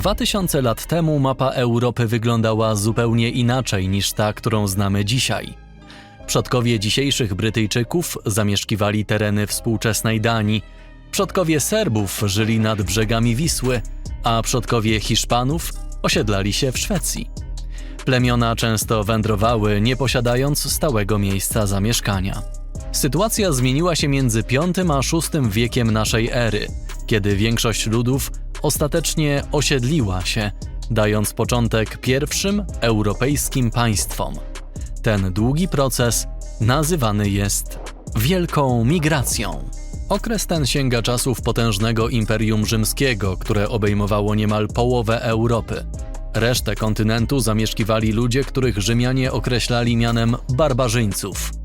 2000 lat temu mapa Europy wyglądała zupełnie inaczej niż ta, którą znamy dzisiaj. Przodkowie dzisiejszych Brytyjczyków zamieszkiwali tereny współczesnej Danii, przodkowie Serbów żyli nad brzegami Wisły, a przodkowie Hiszpanów osiedlali się w Szwecji. Plemiona często wędrowały, nie posiadając stałego miejsca zamieszkania. Sytuacja zmieniła się między V a VI wiekiem naszej ery, kiedy większość ludów ostatecznie osiedliła się, dając początek pierwszym europejskim państwom. Ten długi proces nazywany jest Wielką Migracją. Okres ten sięga czasów potężnego Imperium Rzymskiego, które obejmowało niemal połowę Europy. Resztę kontynentu zamieszkiwali ludzie, których Rzymianie określali mianem barbarzyńców.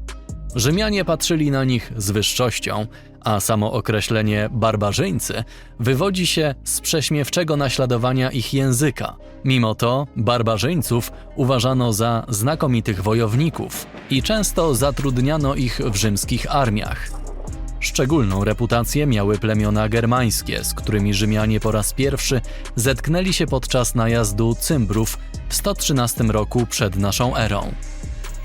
Rzymianie patrzyli na nich z wyższością, a samo określenie barbarzyńcy wywodzi się z prześmiewczego naśladowania ich języka. Mimo to barbarzyńców uważano za znakomitych wojowników i często zatrudniano ich w rzymskich armiach. Szczególną reputację miały plemiona germańskie, z którymi Rzymianie po raz pierwszy zetknęli się podczas najazdu Cymbrów w 113 roku przed naszą erą.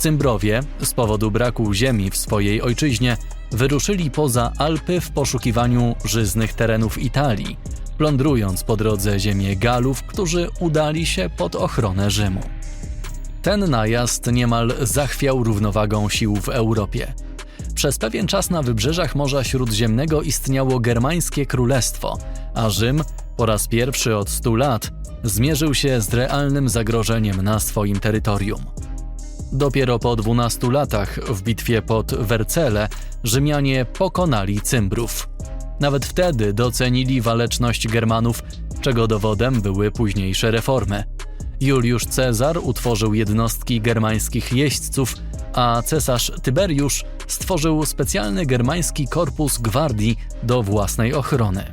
Cymbrowie, z powodu braku ziemi w swojej ojczyźnie, wyruszyli poza Alpy w poszukiwaniu żyznych terenów Italii, plądrując po drodze ziemię Galów, którzy udali się pod ochronę Rzymu. Ten najazd niemal zachwiał równowagą sił w Europie. Przez pewien czas na wybrzeżach Morza Śródziemnego istniało germańskie królestwo, a Rzym po raz pierwszy od stu lat zmierzył się z realnym zagrożeniem na swoim terytorium. Dopiero po 12 latach w bitwie pod Wercele Rzymianie pokonali Cymbrów. Nawet wtedy docenili waleczność Germanów, czego dowodem były późniejsze reformy. Juliusz Cezar utworzył jednostki germańskich jeźdźców, a cesarz Tyberiusz stworzył specjalny germański korpus gwardii do własnej ochrony.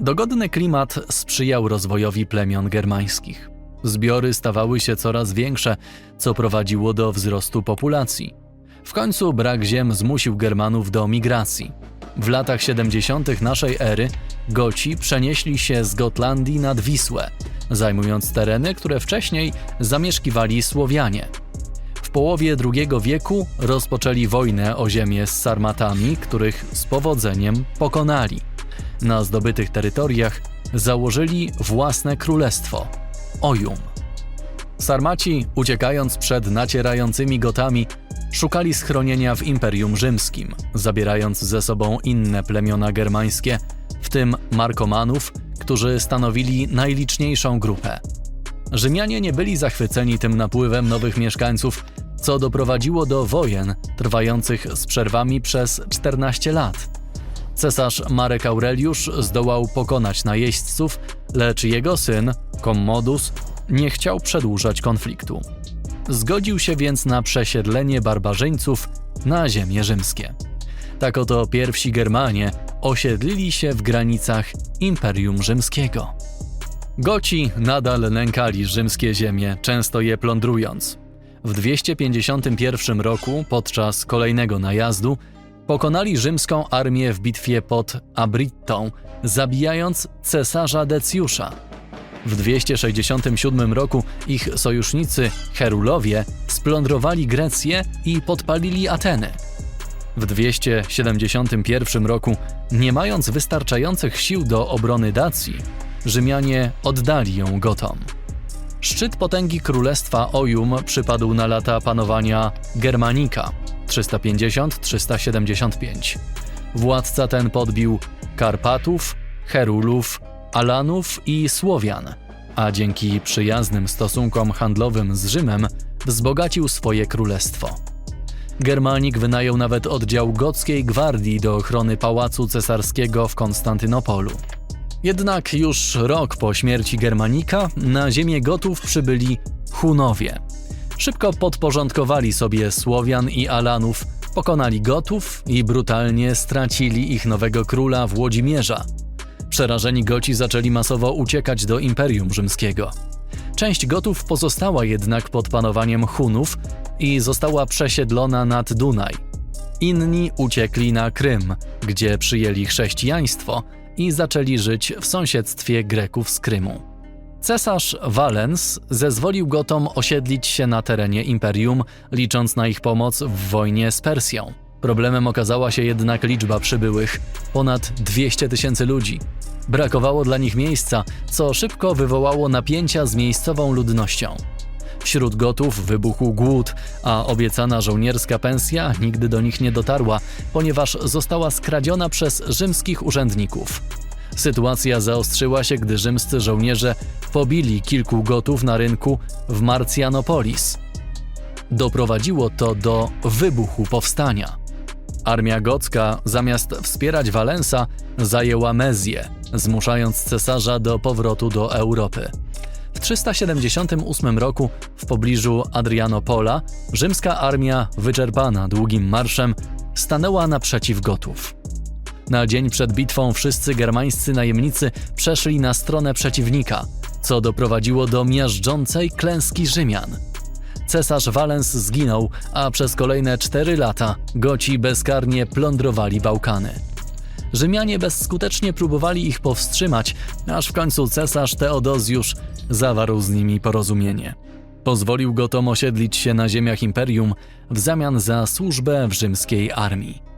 Dogodny klimat sprzyjał rozwojowi plemion germańskich. Zbiory stawały się coraz większe, co prowadziło do wzrostu populacji. W końcu brak ziem zmusił Germanów do migracji. W latach 70. naszej ery Goci przenieśli się z Gotlandii nad Wisłę, zajmując tereny, które wcześniej zamieszkiwali Słowianie. W połowie II wieku rozpoczęli wojnę o ziemię z Sarmatami, których z powodzeniem pokonali. Na zdobytych terytoriach założyli własne królestwo Ojum. Sarmaci, uciekając przed nacierającymi Gotami, szukali schronienia w Imperium Rzymskim, zabierając ze sobą inne plemiona germańskie, w tym Markomanów, którzy stanowili najliczniejszą grupę. Rzymianie nie byli zachwyceni tym napływem nowych mieszkańców, co doprowadziło do wojen trwających z przerwami przez 14 lat. Cesarz Marek Aureliusz zdołał pokonać najeźdźców, lecz jego syn, Commodus, nie chciał przedłużać konfliktu. Zgodził się więc na przesiedlenie barbarzyńców na ziemie rzymskie. Tak oto pierwsi Germanie osiedlili się w granicach Imperium Rzymskiego. Goci nadal nękali rzymskie ziemie, często je plądrując. W 251 roku, podczas kolejnego najazdu, pokonali rzymską armię w bitwie pod Abrittą, zabijając cesarza Decjusza. W 267 roku ich sojusznicy Herulowie splądrowali Grecję i podpalili Ateny. W 271 roku, nie mając wystarczających sił do obrony Dacji, Rzymianie oddali ją Gotom. Szczyt potęgi królestwa Ojum przypadł na lata panowania Germanika 350-375. Władca ten podbił Karpatów, Herulów, Alanów i Słowian, a dzięki przyjaznym stosunkom handlowym z Rzymem wzbogacił swoje królestwo. Germanik wynajął nawet oddział gockiej gwardii do ochrony pałacu cesarskiego w Konstantynopolu. Jednak już rok po śmierci Germanika na ziemię Gotów przybyli Hunowie. Szybko podporządkowali sobie Słowian i Alanów, pokonali Gotów i brutalnie stracili ich nowego króla Włodzimierza. Przerażeni Goci zaczęli masowo uciekać do Imperium Rzymskiego. Część Gotów pozostała jednak pod panowaniem Hunów i została przesiedlona nad Dunaj. Inni uciekli na Krym, gdzie przyjęli chrześcijaństwo i zaczęli żyć w sąsiedztwie Greków z Krymu. Cesarz Valens zezwolił Gotom osiedlić się na terenie imperium, licząc na ich pomoc w wojnie z Persją. Problemem okazała się jednak liczba przybyłych ponad 200 tysięcy ludzi. Brakowało dla nich miejsca, co szybko wywołało napięcia z miejscową ludnością. Wśród Gotów wybuchł głód, a obiecana żołnierska pensja nigdy do nich nie dotarła, ponieważ została skradziona przez rzymskich urzędników. Sytuacja zaostrzyła się, gdy rzymscy żołnierze pobili kilku Gotów na rynku w Marcianopolis. Doprowadziło to do wybuchu powstania. Armia gocka, zamiast wspierać Walensa, zajęła Mezję, zmuszając cesarza do powrotu do Europy. W 378 roku w pobliżu Adrianopola rzymska armia, wyczerpana długim marszem, stanęła naprzeciw Gotów. Na dzień przed bitwą wszyscy germańscy najemnicy przeszli na stronę przeciwnika, co doprowadziło do miażdżącej klęski Rzymian. Cesarz Walens zginął, a przez kolejne cztery lata Goci bezkarnie plądrowali Bałkany. Rzymianie bezskutecznie próbowali ich powstrzymać, aż w końcu cesarz Teodozjusz zawarł z nimi porozumienie. Pozwolił Gotom osiedlić się na ziemiach imperium w zamian za służbę w rzymskiej armii.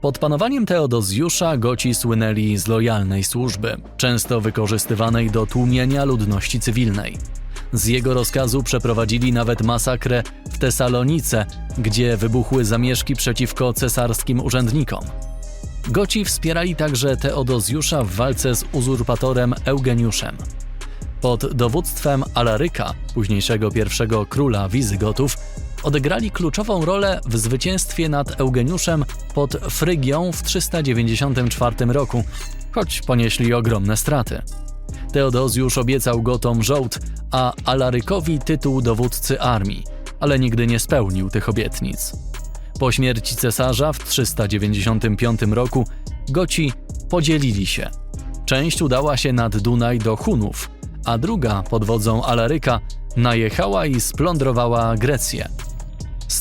Pod panowaniem Teodozjusza Goci słynęli z lojalnej służby, często wykorzystywanej do tłumienia ludności cywilnej. Z jego rozkazu przeprowadzili nawet masakrę w Tesalonice, gdzie wybuchły zamieszki przeciwko cesarskim urzędnikom. Goci wspierali także Teodozjusza w walce z uzurpatorem Eugeniuszem. Pod dowództwem Alaryka, późniejszego pierwszego króla Wizygotów, odegrali kluczową rolę w zwycięstwie nad Eugeniuszem pod Frygią w 394 roku, choć ponieśli ogromne straty. Teodozjusz obiecał Gotom żołd, a Alarykowi tytuł dowódcy armii, ale nigdy nie spełnił tych obietnic. Po śmierci cesarza w 395 roku Goci podzielili się. Część udała się nad Dunaj do Hunów, a druga pod wodzą Alaryka najechała i splądrowała Grecję.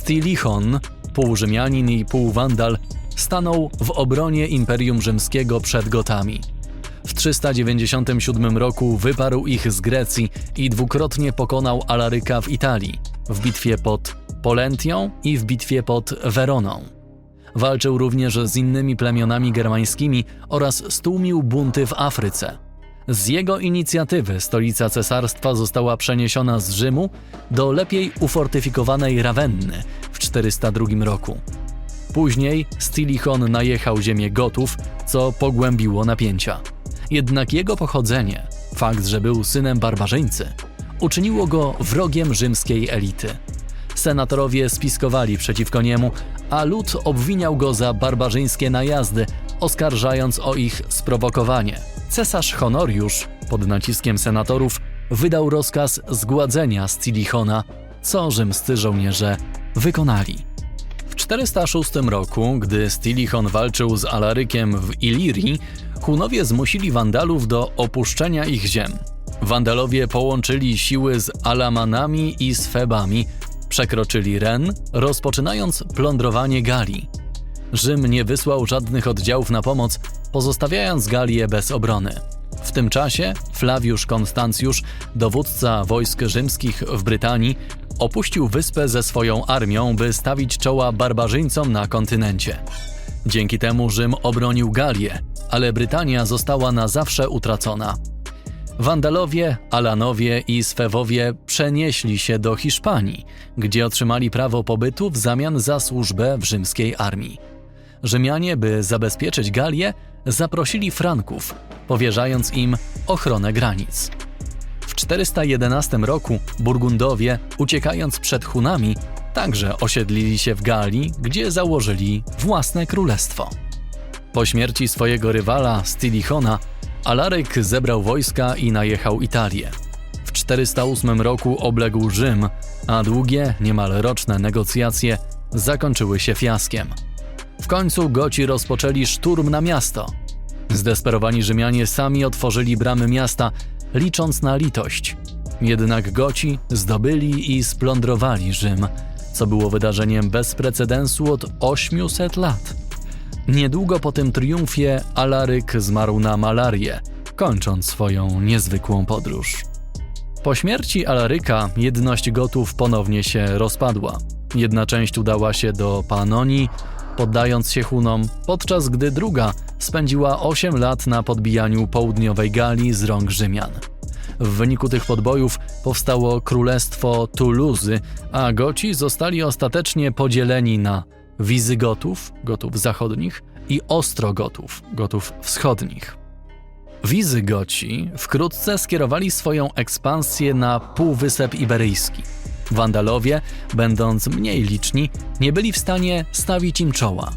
Stilichon, pół Rzymianin i pół Wandal, stanął w obronie Imperium Rzymskiego przed Gotami. W 397 roku wyparł ich z Grecji i dwukrotnie pokonał Alaryka w Italii, w bitwie pod Polentią i w bitwie pod Weroną. Walczył również z innymi plemionami germańskimi oraz stłumił bunty w Afryce. Z jego inicjatywy stolica cesarstwa została przeniesiona z Rzymu do lepiej ufortyfikowanej Rawenny w 402 roku. Później Stilichon najechał ziemię Gotów, co pogłębiło napięcia. Jednak jego pochodzenie, fakt, że był synem barbarzyńcy, uczyniło go wrogiem rzymskiej elity. Senatorowie spiskowali przeciwko niemu, a lud obwiniał go za barbarzyńskie najazdy, oskarżając o ich sprowokowanie. Cesarz Honoriusz, pod naciskiem senatorów, wydał rozkaz zgładzenia Stilichona, co rzymscy żołnierze wykonali. W 406 roku, gdy Stilichon walczył z Alarykiem w Ilirii, Hunowie zmusili Wandalów do opuszczenia ich ziem. Wandalowie połączyli siły z Alamanami i Sfebami, przekroczyli Ren, rozpoczynając plądrowanie Galii. Rzym nie wysłał żadnych oddziałów na pomoc, pozostawiając Galię bez obrony. W tym czasie Flawiusz Konstancjusz, dowódca wojsk rzymskich w Brytanii, opuścił wyspę ze swoją armią, by stawić czoła barbarzyńcom na kontynencie. Dzięki temu Rzym obronił Galię, ale Brytania została na zawsze utracona. Wandalowie, Alanowie i Swewowie przenieśli się do Hiszpanii, gdzie otrzymali prawo pobytu w zamian za służbę w rzymskiej armii. Rzymianie, by zabezpieczyć Galię, zaprosili Franków, powierzając im ochronę granic. W 411 roku Burgundowie, uciekając przed Hunami, także osiedlili się w Galii, gdzie założyli własne królestwo. Po śmierci swojego rywala Stilichona, Alaryk zebrał wojska i najechał Italię. W 408 roku obległ Rzym, a długie, niemal roczne negocjacje zakończyły się fiaskiem. Końcu Goci rozpoczęli szturm na miasto. Zdesperowani Rzymianie sami otworzyli bramy miasta, licząc na litość. Jednak Goci zdobyli i splądrowali Rzym, co było wydarzeniem bez precedensu od 800 lat. Niedługo po tym triumfie Alaryk zmarł na malarię, kończąc swoją niezwykłą podróż. Po śmierci Alaryka jedność Gotów ponownie się rozpadła. Jedna część udała się do Panonii, poddając się Hunom, podczas gdy druga spędziła 8 lat na podbijaniu południowej Galii z rąk Rzymian. W wyniku tych podbojów powstało Królestwo Tuluzy, a Goci zostali ostatecznie podzieleni na Wizygotów, Gotów zachodnich, i Ostrogotów, Gotów wschodnich. Wizygoci wkrótce skierowali swoją ekspansję na Półwysep Iberyjski. Wandalowie, będąc mniej liczni, nie byli w stanie stawić im czoła.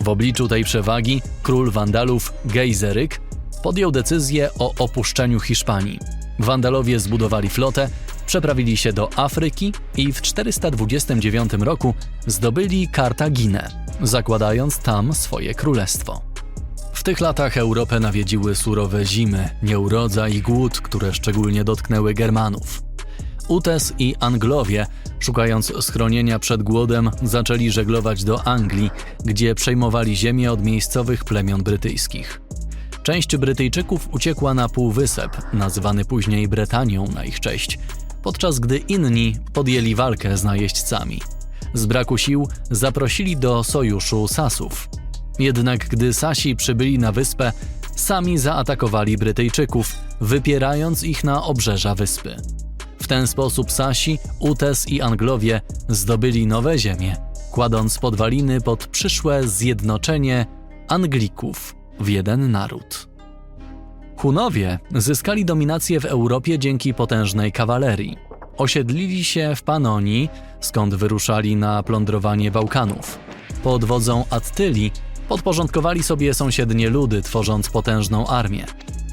W obliczu tej przewagi król Wandalów Gejzeryk podjął decyzję o opuszczeniu Hiszpanii. Wandalowie zbudowali flotę, przeprawili się do Afryki i w 429 roku zdobyli Kartaginę, zakładając tam swoje królestwo. W tych latach Europę nawiedziły surowe zimy, nieurodza i głód, które szczególnie dotknęły Germanów. Utes i Anglowie, szukając schronienia przed głodem, zaczęli żeglować do Anglii, gdzie przejmowali ziemię od miejscowych plemion brytyjskich. Część Brytyjczyków uciekła na Półwysep, nazywany później Bretanią na ich cześć, podczas gdy inni podjęli walkę z najeźdźcami. Z braku sił zaprosili do sojuszu Sasów. Jednak gdy Sasi przybyli na wyspę, sami zaatakowali Brytyjczyków, wypierając ich na obrzeża wyspy. W ten sposób Sasi, Utes i Anglowie zdobyli nowe ziemie, kładąc podwaliny pod przyszłe zjednoczenie Anglików w jeden naród. Hunowie zyskali dominację w Europie dzięki potężnej kawalerii. Osiedlili się w Panonii, skąd wyruszali na plądrowanie Bałkanów. Pod wodzą Attyli podporządkowali sobie sąsiednie ludy, tworząc potężną armię.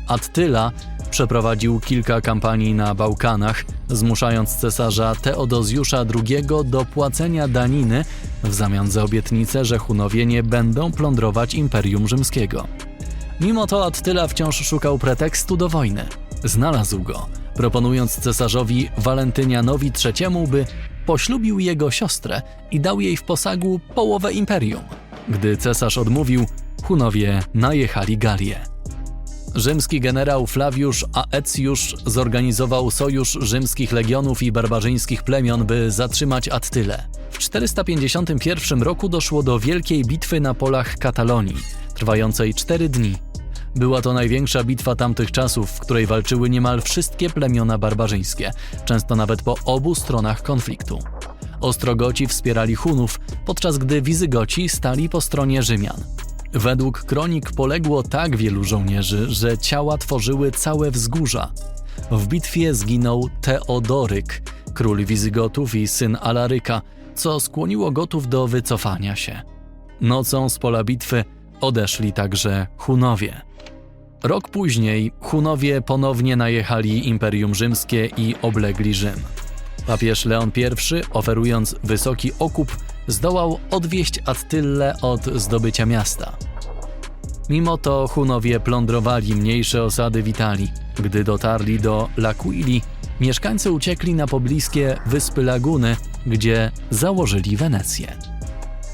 Attyla przeprowadził kilka kampanii na Bałkanach, zmuszając cesarza Teodozjusza II do płacenia daniny w zamian za obietnicę, że Hunowie nie będą plądrować Imperium Rzymskiego. Mimo to Attyla wciąż szukał pretekstu do wojny. Znalazł go, proponując cesarzowi Walentynianowi III, by poślubił jego siostrę i dał jej w posagu połowę imperium. Gdy cesarz odmówił, Hunowie najechali Galię. Rzymski generał Flawiusz Aecjusz zorganizował sojusz rzymskich legionów i barbarzyńskich plemion, by zatrzymać Attylę. W 451 roku doszło do wielkiej bitwy na polach Katalonii, trwającej cztery dni. Była to największa bitwa tamtych czasów, w której walczyły niemal wszystkie plemiona barbarzyńskie, często nawet po obu stronach konfliktu. Ostrogoci wspierali Hunów, podczas gdy Wizygoci stali po stronie Rzymian. Według kronik poległo tak wielu żołnierzy, że ciała tworzyły całe wzgórza. W bitwie zginął Teodoryk, król Wizygotów i syn Alaryka, co skłoniło Gotów do wycofania się. Nocą z pola bitwy odeszli także Hunowie. Rok później Hunowie ponownie najechali Imperium Rzymskie i oblegli Rzym. Papież Leon I, oferując wysoki okup, zdołał odwieść Attylę od zdobycia miasta. Mimo to Hunowie plądrowali mniejsze osady w Italii. Gdy dotarli do L'Aquili, mieszkańcy uciekli na pobliskie wyspy Laguny, gdzie założyli Wenecję.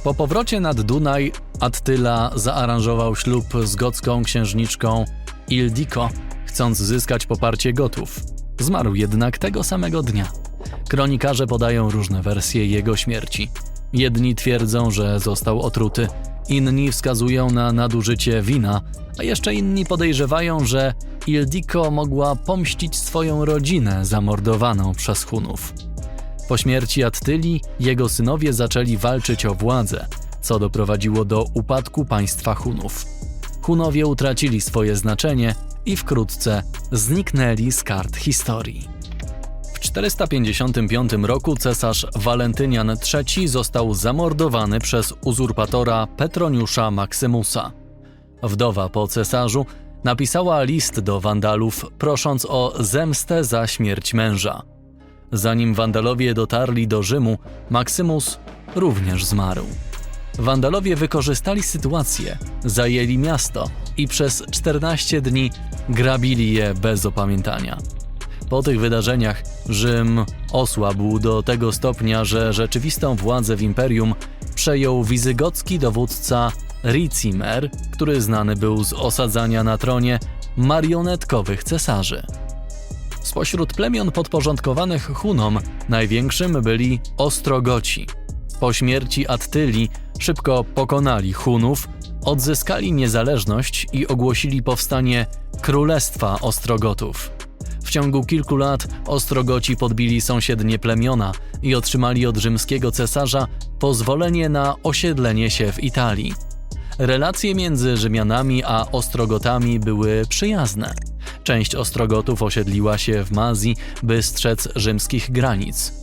Po powrocie nad Dunaj Attila zaaranżował ślub z gocką księżniczką Ildiko, chcąc zyskać poparcie Gotów. Zmarł jednak tego samego dnia. Kronikarze podają różne wersje jego śmierci. Jedni twierdzą, że został otruty, inni wskazują na nadużycie wina, a jeszcze inni podejrzewają, że Ildiko mogła pomścić swoją rodzinę zamordowaną przez Hunów. Po śmierci Attyli jego synowie zaczęli walczyć o władzę, co doprowadziło do upadku państwa Hunów. Hunowie utracili swoje znaczenie i wkrótce zniknęli z kart historii. W 455 roku cesarz Walentynian III został zamordowany przez uzurpatora Petroniusza Maksymusa. Wdowa po cesarzu napisała list do Wandalów, prosząc o zemstę za śmierć męża. Zanim Wandalowie dotarli do Rzymu, Maksymus również zmarł. Wandalowie wykorzystali sytuację, zajęli miasto i przez 14 dni grabili je bez opamiętania. Po tych wydarzeniach Rzym osłabł do tego stopnia, że rzeczywistą władzę w imperium przejął wizygocki dowódca Ricimer, który znany był z osadzania na tronie marionetkowych cesarzy. Spośród plemion podporządkowanych Hunom największym byli Ostrogoci. Po śmierci Attylii szybko pokonali Hunów, odzyskali niezależność i ogłosili powstanie Królestwa Ostrogotów. W ciągu kilku lat Ostrogoci podbili sąsiednie plemiona i otrzymali od rzymskiego cesarza pozwolenie na osiedlenie się w Italii. Relacje między Rzymianami a Ostrogotami były przyjazne. Część Ostrogotów osiedliła się w Mazji, by strzec rzymskich granic.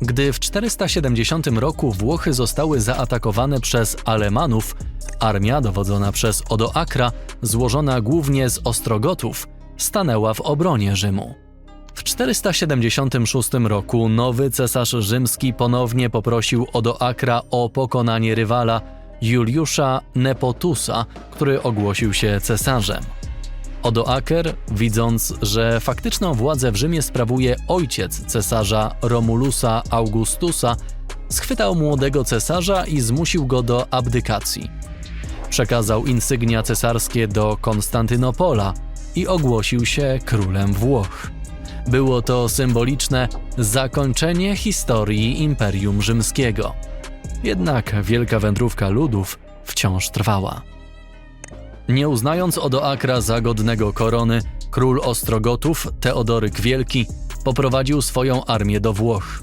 Gdy w 470 roku Włochy zostały zaatakowane przez Alemanów, armia dowodzona przez Odoakra, złożona głównie z Ostrogotów, stanęła w obronie Rzymu. W 476 roku nowy cesarz rzymski ponownie poprosił Odoakra o pokonanie rywala Juliusza Nepotusa, który ogłosił się cesarzem. Odoaker, widząc, że faktyczną władzę w Rzymie sprawuje ojciec cesarza Romulusa Augustusa, schwytał młodego cesarza i zmusił go do abdykacji. Przekazał insygnia cesarskie do Konstantynopola i ogłosił się królem Włoch. Było to symboliczne zakończenie historii Imperium Rzymskiego. Jednak wielka wędrówka ludów wciąż trwała. Nie uznając Odoakra za godnego korony, król Ostrogotów, Teodoryk Wielki, poprowadził swoją armię do Włoch.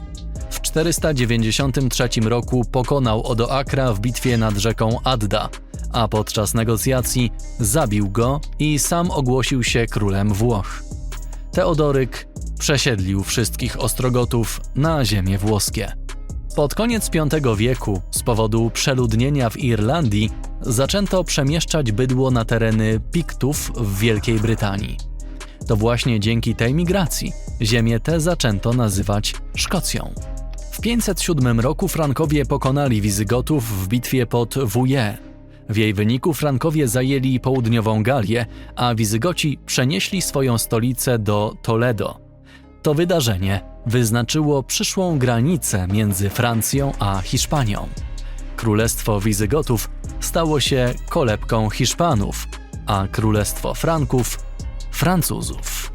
W 493 roku pokonał Odoakra w bitwie nad rzeką Adda, a podczas negocjacji zabił go i sam ogłosił się królem Włoch. Teodoryk przesiedlił wszystkich Ostrogotów na ziemię włoskie. Pod koniec V wieku, z powodu przeludnienia w Irlandii, zaczęto przemieszczać bydło na tereny Piktów w Wielkiej Brytanii. To właśnie dzięki tej migracji ziemię tę zaczęto nazywać Szkocją. W 507 roku Frankowie pokonali Wizygotów w bitwie pod Vouillé. W jej wyniku Frankowie zajęli południową Galię, a Wizygoci przenieśli swoją stolicę do Toledo. To wydarzenie wyznaczyło przyszłą granicę między Francją a Hiszpanią. Królestwo Wizygotów stało się kolebką Hiszpanów, a Królestwo Franków Francuzów.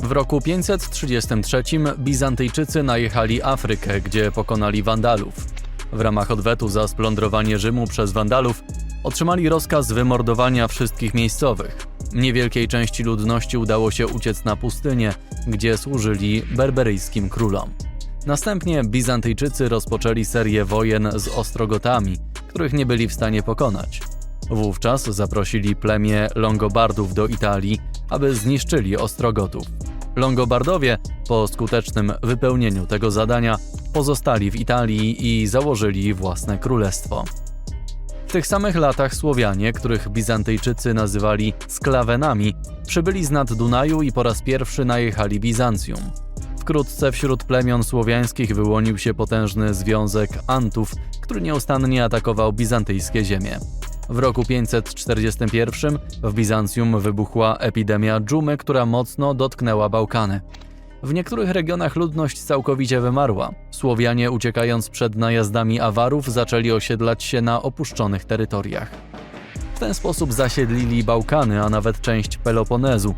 W roku 533 Bizantyjczycy najechali Afrykę, gdzie pokonali Wandalów. W ramach odwetu za splądrowanie Rzymu przez Wandalów otrzymali rozkaz wymordowania wszystkich miejscowych. Niewielkiej części ludności udało się uciec na pustynię, gdzie służyli berberyjskim królom. Następnie Bizantyjczycy rozpoczęli serię wojen z Ostrogotami, których nie byli w stanie pokonać. Wówczas zaprosili plemię Longobardów do Italii, aby zniszczyli Ostrogotów. Longobardowie, po skutecznym wypełnieniu tego zadania, pozostali w Italii i założyli własne królestwo. W tych samych latach Słowianie, których Bizantyjczycy nazywali sklawenami, przybyli z nad Dunaju i po raz pierwszy najechali Bizancjum. Wkrótce wśród plemion słowiańskich wyłonił się potężny związek Antów, który nieustannie atakował bizantyjskie ziemie. W roku 541 w Bizancjum wybuchła epidemia dżumy, która mocno dotknęła Bałkany. W niektórych regionach ludność całkowicie wymarła. Słowianie, uciekając przed najazdami Awarów, zaczęli osiedlać się na opuszczonych terytoriach. W ten sposób zasiedlili Bałkany, a nawet część Peloponezu.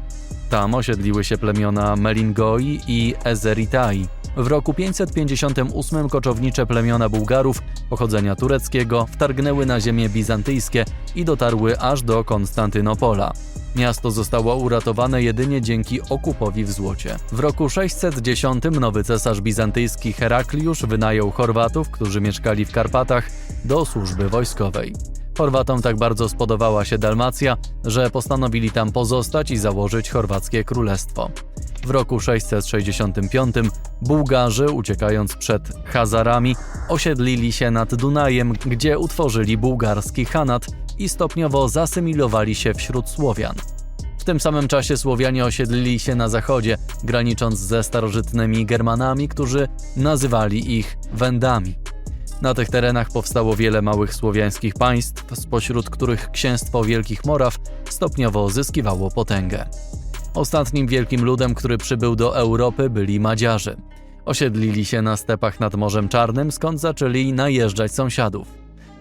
Tam osiedliły się plemiona Melingoi i Ezeritai. W roku 558 koczownicze plemiona Bułgarów pochodzenia tureckiego wtargnęły na ziemie bizantyjskie i dotarły aż do Konstantynopola. Miasto zostało uratowane jedynie dzięki okupowi w złocie. W roku 610 nowy cesarz bizantyjski Herakliusz wynajął Chorwatów, którzy mieszkali w Karpatach, do służby wojskowej. Chorwatom tak bardzo spodobała się Dalmacja, że postanowili tam pozostać i założyć chorwackie królestwo. W roku 665 Bułgarzy, uciekając przed Hazarami, osiedlili się nad Dunajem, gdzie utworzyli bułgarski Hanat i stopniowo zasymilowali się wśród Słowian. W tym samym czasie Słowianie osiedlili się na zachodzie, granicząc ze starożytnymi Germanami, którzy nazywali ich Wendami. Na tych terenach powstało wiele małych słowiańskich państw, spośród których księstwo Wielkich Moraw stopniowo zyskiwało potęgę. Ostatnim wielkim ludem, który przybył do Europy, byli Madziarze. Osiedlili się na stepach nad Morzem Czarnym, skąd zaczęli najeżdżać sąsiadów.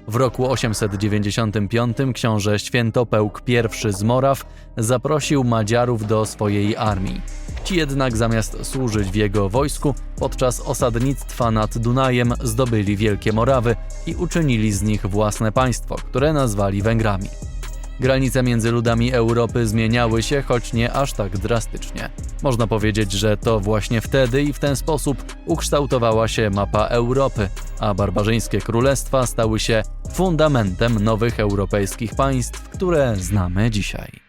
W roku 895 książę Świętopełk I z Moraw zaprosił Madziarów do swojej armii. Ci jednak zamiast służyć w jego wojsku, podczas osadnictwa nad Dunajem zdobyli Wielkie Morawy i uczynili z nich własne państwo, które nazwali Węgrami. Granice między ludami Europy zmieniały się, choć nie aż tak drastycznie. Można powiedzieć, że to właśnie wtedy i w ten sposób ukształtowała się mapa Europy, a barbarzyńskie królestwa stały się fundamentem nowych europejskich państw, które znamy dzisiaj.